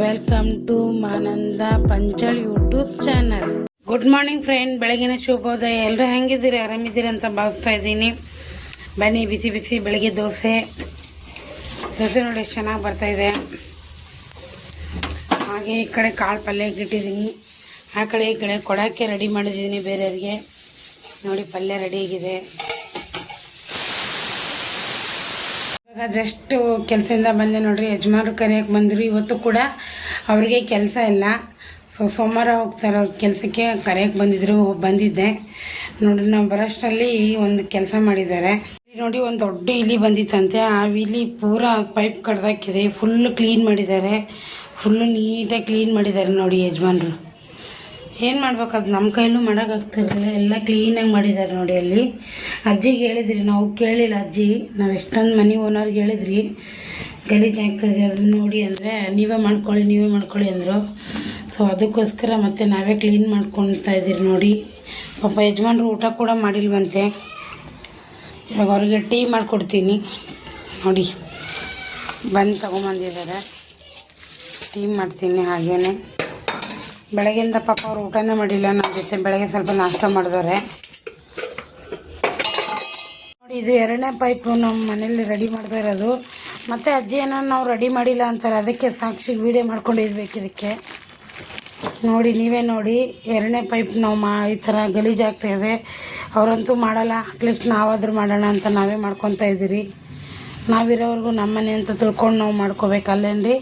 Welcome to ಮಾನಂದ ಪಂಚಳ್ YouTube channel good morning friend ಬೆಳಗಿನ ಶುಭೋದಯ. ಎಲ್ಲರೂ ಹೆಂಗಿದ್ದೀರಿ? ಆರಾಮಿದ್ದೀರಿ ಅಂತ ಭಾವಿಸ್ತಾ ಇದ್ದೀನಿ. ಬನ್ನಿ, ಬಿಸಿ ಬಿಸಿ ಬೆಳಗ್ಗೆ ದೋಸೆ. ದೋಸೆ ನೋಡಿ ಎಷ್ಟು ಚೆನ್ನಾಗಿ ಬರ್ತಾಯಿದೆ ಹಾಗೆ ಈ ಕಡೆ ಕಾಳು ಪಲ್ಯಕ್ಕೆ ಇಟ್ಟಿದ್ದೀನಿ. ಆ ಕಡೆ ಈ ಕಡೆ ಕೊಡೋಕ್ಕೆ ರೆಡಿ ಮಾಡಿದ್ದೀನಿ ಬೇರೆಯವ್ರಿಗೆ. ನೋಡಿ ಪಲ್ಯ ರೆಡಿ ಆಗಿದೆ ಇವಾಗ ಜಸ್ಟ್ ಕೆಲಸದಿಂದ ಬಂದೆ ನೋಡ್ರಿ, ಯಜಮಾನರು ಕರೆಯೋಕೆ ಬಂದರು ಇವತ್ತು ಕೂಡ ಅವ್ರಿಗೆ ಕೆಲಸ ಇಲ್ಲ. ಸೊ ಸೋಮವಾರ ಹೋಗ್ತಾರೆ ಅವ್ರ ಕೆಲಸಕ್ಕೆ ಕರೆಯಕ್ಕೆ ಬಂದಿದ್ರು, ಬಂದಿದ್ದೆ. ನೋಡ್ರಿ, ನಾವು ಬರೋಷ್ಟರಲ್ಲಿ ಒಂದು ಕೆಲಸ ಮಾಡಿದ್ದಾರೆ. ನೋಡಿ, ಒಂದು ದೊಡ್ಡ ಇಲಿ ಬಂದಿತ್ತಂತೆ. ಆ ಇಲಿ ಪೂರ ಪೈಪ್ ಕಡ್ದಾಕಿದೆ ಫುಲ್ಲು ಕ್ಲೀನ್ ಮಾಡಿದ್ದಾರೆ. ಫುಲ್ಲು ನೀಟಾಗಿ ಕ್ಲೀನ್ ಮಾಡಿದ್ದಾರೆ ನೋಡಿ ಯಜಮಾನ್ರು. ಏನು ಮಾಡ್ಬೇಕು? ಅದು ನಮ್ಮ ಕೈಲೂ ಮಾಡೋಕ್ಕಾಗ್ತಿರಲಿಲ್ಲ ಎಲ್ಲ ಕ್ಲೀನಾಗಿ ಮಾಡಿದ್ದಾರೆ ನೋಡಿ ಅಲ್ಲಿ. ಅಜ್ಜಿಗೆ ಹೇಳಿದ್ರಿ, ನಾವು ಕೇಳಿಲ್ಲ ಅಜ್ಜಿ. ನಾವು ಎಷ್ಟೊಂದು ಮನೆ ಓನರ್ಗೆ ಹೇಳಿದ್ರಿ. ಗಲೀಜು ಆಗ್ತದೆ ಅದನ್ನ ನೋಡಿ ಅಂದರೆ, ನೀವೇ ಮಾಡ್ಕೊಳ್ಳಿ ನೀವೇ ಮಾಡ್ಕೊಳ್ಳಿ ಅಂದರು. ಸೊ ಅದಕ್ಕೋಸ್ಕರ ಮತ್ತೆ ನಾವೇ ಕ್ಲೀನ್ ಮಾಡ್ಕೊಳ್ತಾ ಇದ್ದೀರಿ ನೋಡಿ. ಪಾಪ ಯಜಮಾನ್ರು ಊಟ ಕೂಡ ಮಾಡಿಲ್ವಂತೆ. ಇವಾಗ ಅವ್ರಿಗೆ ಟೀ ಮಾಡಿಕೊಡ್ತೀನಿ. ನೋಡಿ, ಬಂದು ತಗೊಂಬಂದಿದ್ದಾರೆ. ಟೀ ಮಾಡ್ತೀನಿ ಹಾಗೇನೆ. ಬೆಳಗ್ಗೆಯಿಂದ ಪಾಪ ಅವ್ರು ಊಟನೇ ಮಾಡಿಲ್ಲ ನಮ್ಮ ಜೊತೆ ಬೆಳಗ್ಗೆ ಸ್ವಲ್ಪ ನಾಷ್ಟ ಮಾಡಿದವ್ರೆ. ನೋಡಿ, ಇದು ಎರಡನೇ ಪೈಪು ನಮ್ಮ ಮನೇಲಿ ರೆಡಿ ಮಾಡ್ತಾ ಇರೋದು. ಮತ್ತು ಅಜ್ಜಿ ಏನೋ ನಾವು ರೆಡಿ ಮಾಡಿಲ್ಲ ಅಂತಾರೆ, ಅದಕ್ಕೆ ಸಾಕ್ಷಿ ವೀಡಿಯೋ ಮಾಡ್ಕೊಂಡಿರ್ಬೇಕು ಇದಕ್ಕೆ. ನೋಡಿ, ನೀವೇ ನೋಡಿ, ಎರಡನೇ ಪೈಪ್ ನಾವು ಮಾ, ಈ ಥರ ಗಲೀಜಾಗ್ತಾಯಿದೆ ಅವರಂತೂ ಮಾಡಲ್ಲ ಅಟ್ಲೀಸ್ಟ್ ನಾವಾದರೂ ಮಾಡೋಣ ಅಂತ ನಾವೇ ಮಾಡ್ಕೊತಾ ಇದ್ದೀರಿ. ನಾವಿರೋವರೆಗೂ ನಮ್ಮನೆ ಅಂತ ತಿಳ್ಕೊಂಡು ನಾವು ಮಾಡ್ಕೋಬೇಕಲ್ಲೇನ್ರಿ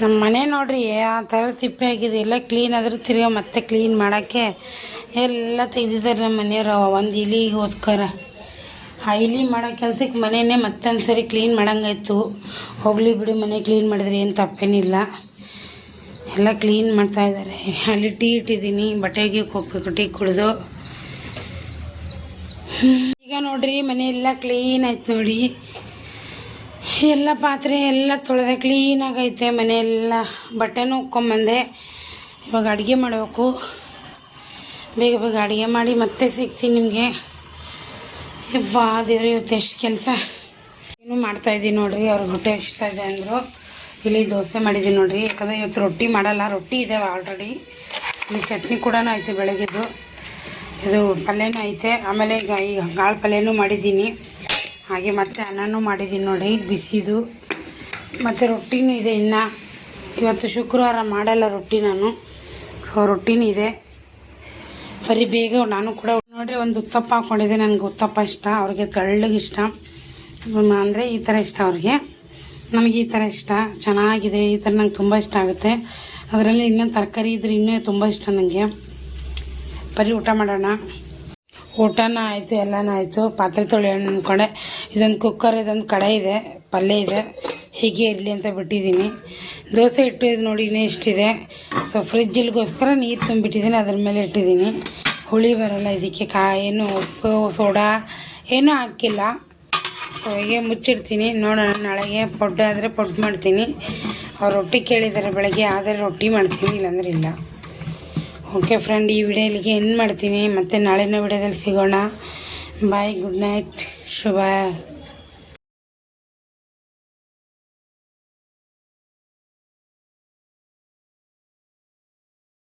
ನಮ್ಮ ಮನೆ ನೋಡ್ರಿ, ಆ ಥರ ತಿಪ್ಪೆ ಆಗಿದೆ. ಎಲ್ಲ ಕ್ಲೀನ್ ಆದರೂ ತಿರ್ಗಾ ಮತ್ತೆ ಕ್ಲೀನ್ ಮಾಡೋಕ್ಕೆ ಎಲ್ಲ ತೆಗೆದಿದ್ದಾರೆ ನಮ್ಮ ಮನೆಯವರು ಒಂದು ಇಲಿಗೋಸ್ಕರ. ಆ ಇಲಿ ಮಾಡೋ ಕೆಲಸಕ್ಕೆ ಮನೆಯೇ ಮತ್ತೊಂದು ಸರಿ ಕ್ಲೀನ್ ಮಾಡೋಂಗಾಯ್ತು. ಹೋಗಲಿ ಬಿಡಿ, ಮನೆ ಕ್ಲೀನ್ ಮಾಡಿದ್ರೆ ಏನು ತಪ್ಪೇನಿಲ್ಲ. ಎಲ್ಲ ಕ್ಲೀನ್ ಮಾಡ್ತಾ ಇದ್ದಾರೆ. ಅಲ್ಲಿ ಟೀ ಇಟ್ಟಿದ್ದೀನಿ, ಬಟ್ಟೆಗೆ ಹೋಗ್ಬೇಕು ಟೀ ಕುಡಿದು. ಈಗ ನೋಡ್ರಿ ಮನೆಯೆಲ್ಲ ಕ್ಲೀನ್ ಆಯ್ತು ನೋಡಿ. ಎಲ್ಲ ಪಾತ್ರೆ ಎಲ್ಲ ತೊಳೆದೆ ಕ್ಲೀನಾಗೈತೆ ಮನೆಯೆಲ್ಲ. ಬಟ್ಟೆನೂ ಉಕ್ಕೊಂಬಂದೆ ಇವಾಗ ಅಡುಗೆ ಮಾಡಬೇಕು. ಬೇಗ ಬೇಗ ಅಡುಗೆ ಮಾಡಿ ಮತ್ತೆ ಸಿಗ್ತೀನಿ ನಿಮಗೆ. ಯಬ್ಬಾ, ದೇವ್ರಿ, ಇವತ್ತು ಎಷ್ಟು ಕೆಲಸ. ಏನು ಮಾಡ್ತಾಯಿದ್ದೀನಿ ನೋಡಿರಿ ಅವ್ರಿಗೆ ಹೊಟ್ಟೆ ಇಷ್ಟ ಇದೆ ಅಂದರು. ಇಲ್ಲಿ ದೋಸೆ ಮಾಡಿದ್ದೀನಿ ನೋಡಿರಿ, ಯಾಕಂದರೆ ಇವತ್ತು ರೊಟ್ಟಿ ಮಾಡಲ್ಲ. ರೊಟ್ಟಿ ಇದೆ ಆಲ್ರೆಡಿ ಇಲ್ಲಿ ಚಟ್ನಿ ಕೂಡ ಐತೆ ಬೆಳಗ್ಗೆದು ಇದು ಪಲ್ಯನೂ ಐತೆ. ಆಮೇಲೆ ಈಗ ಈ ಕಾಳು ಪಲ್ಯನೂ ಮಾಡಿದ್ದೀನಿ. ಹಾಗೆ ಮತ್ತೆ ಅನ್ನನೂ ಮಾಡಿದ್ದೀನಿ ನೋಡಿ, ಬಿಸಿದು. ಮತ್ತು ರೊಟ್ಟಿನೂ ಇದೆ ಇನ್ನು. ಇವತ್ತು ಶುಕ್ರವಾರ ಮಾಡಲ್ಲ ರೊಟ್ಟಿ ನಾನು. ಸೊ ರೊಟ್ಟಿನೂ ಇದೆ. ಬರೀ ಬೇಗ ನಾನು ಕೂಡ ನೋಡಿರಿ, ಒಂದು ಉತ್ತಪ್ಪ ಹಾಕ್ಕೊಂಡಿದ್ದೆ ನನಗೆ ಉತ್ತಪ್ಪ ಇಷ್ಟ, ಅವ್ರಿಗೆ ತೆಳ್ಳಗೆ ಇಷ್ಟ. ಅಂದರೆ ಈ ಥರ ಇಷ್ಟ ಅವ್ರಿಗೆ. ನನಗೆ ಈ ಥರ ಇಷ್ಟ, ಚೆನ್ನಾಗಿದೆ, ಈ ಥರ ನಂಗೆ ತುಂಬ ಇಷ್ಟ ಆಗುತ್ತೆ. ಅದರಲ್ಲಿ ಇನ್ನೊಂದು ತರಕಾರಿ ಇದ್ರೆ ಇನ್ನೂ ತುಂಬ ಇಷ್ಟ ನನಗೆ ಬರೀ ಊಟ ಮಾಡೋಣ. ಊಟನೂ ಆಯಿತು, ಎಲ್ಲನೂ ಆಯಿತು. ಪಾತ್ರೆ ತೊಳೆಯೋಣ ಅಂದ್ಕೊಂಡೆ ಇದೊಂದು ಕುಕ್ಕರ್ ಇದೊಂದು ಕಡೆ ಇದೆ, ಪಲ್ಯ ಇದೆ. ಹೀಗೆ ಇರಲಿ ಅಂತ ಬಿಟ್ಟಿದ್ದೀನಿ. ದೋಸೆ ಇಟ್ಟು ಇದು ನೋಡಿ ಇಷ್ಟಿದೆ ಸೊ ಫ್ರಿಜ್ಜಿಲ್ಗೋಸ್ಕರ ನೀರು ತುಂಬಿಟ್ಟಿದ್ದೀನಿ ಅದ್ರ ಮೇಲೆ ಇಟ್ಟಿದ್ದೀನಿ. ಹುಳಿ ಬರೋಲ್ಲ ಇದಕ್ಕೆ, ಕಾ, ಏನು ಉಪ್ಪು, ಸೋಡಾ, ಏನೂ ಹಾಕಿಲ್ಲ. ಸೊ ಹೀಗೆ ಮುಚ್ಚಿಡ್ತೀನಿ. ನೋಡೋಣ, ನಾಳೆಗೆ ಪೊಡ್ಡು ಆದರೆ ಪೊಡ್ಡು ಮಾಡ್ತೀನಿ. ಅವ್ರು ರೊಟ್ಟಿ ಕೇಳಿದ್ದಾರೆ ಬೆಳಗ್ಗೆ, ಆದರೆ ರೊಟ್ಟಿ ಮಾಡ್ತೀನಿ, ಇಲ್ಲಾಂದ್ರೆ ಇಲ್ಲ. ಓಕೆ ಫ್ರೆಂಡ್, ಈ ವಿಡಿಯೋ ಇಲ್ಲಿಗೆ ಎಂಡ್ ಮಾಡ್ತೀನಿ. ಮತ್ತು ನಾಳಿನ ವಿಡಿಯೋದಲ್ಲಿ ಸಿಗೋಣ. ಬಾಯ್ ಗುಡ್ ನೈಟ್ ಶುಭ.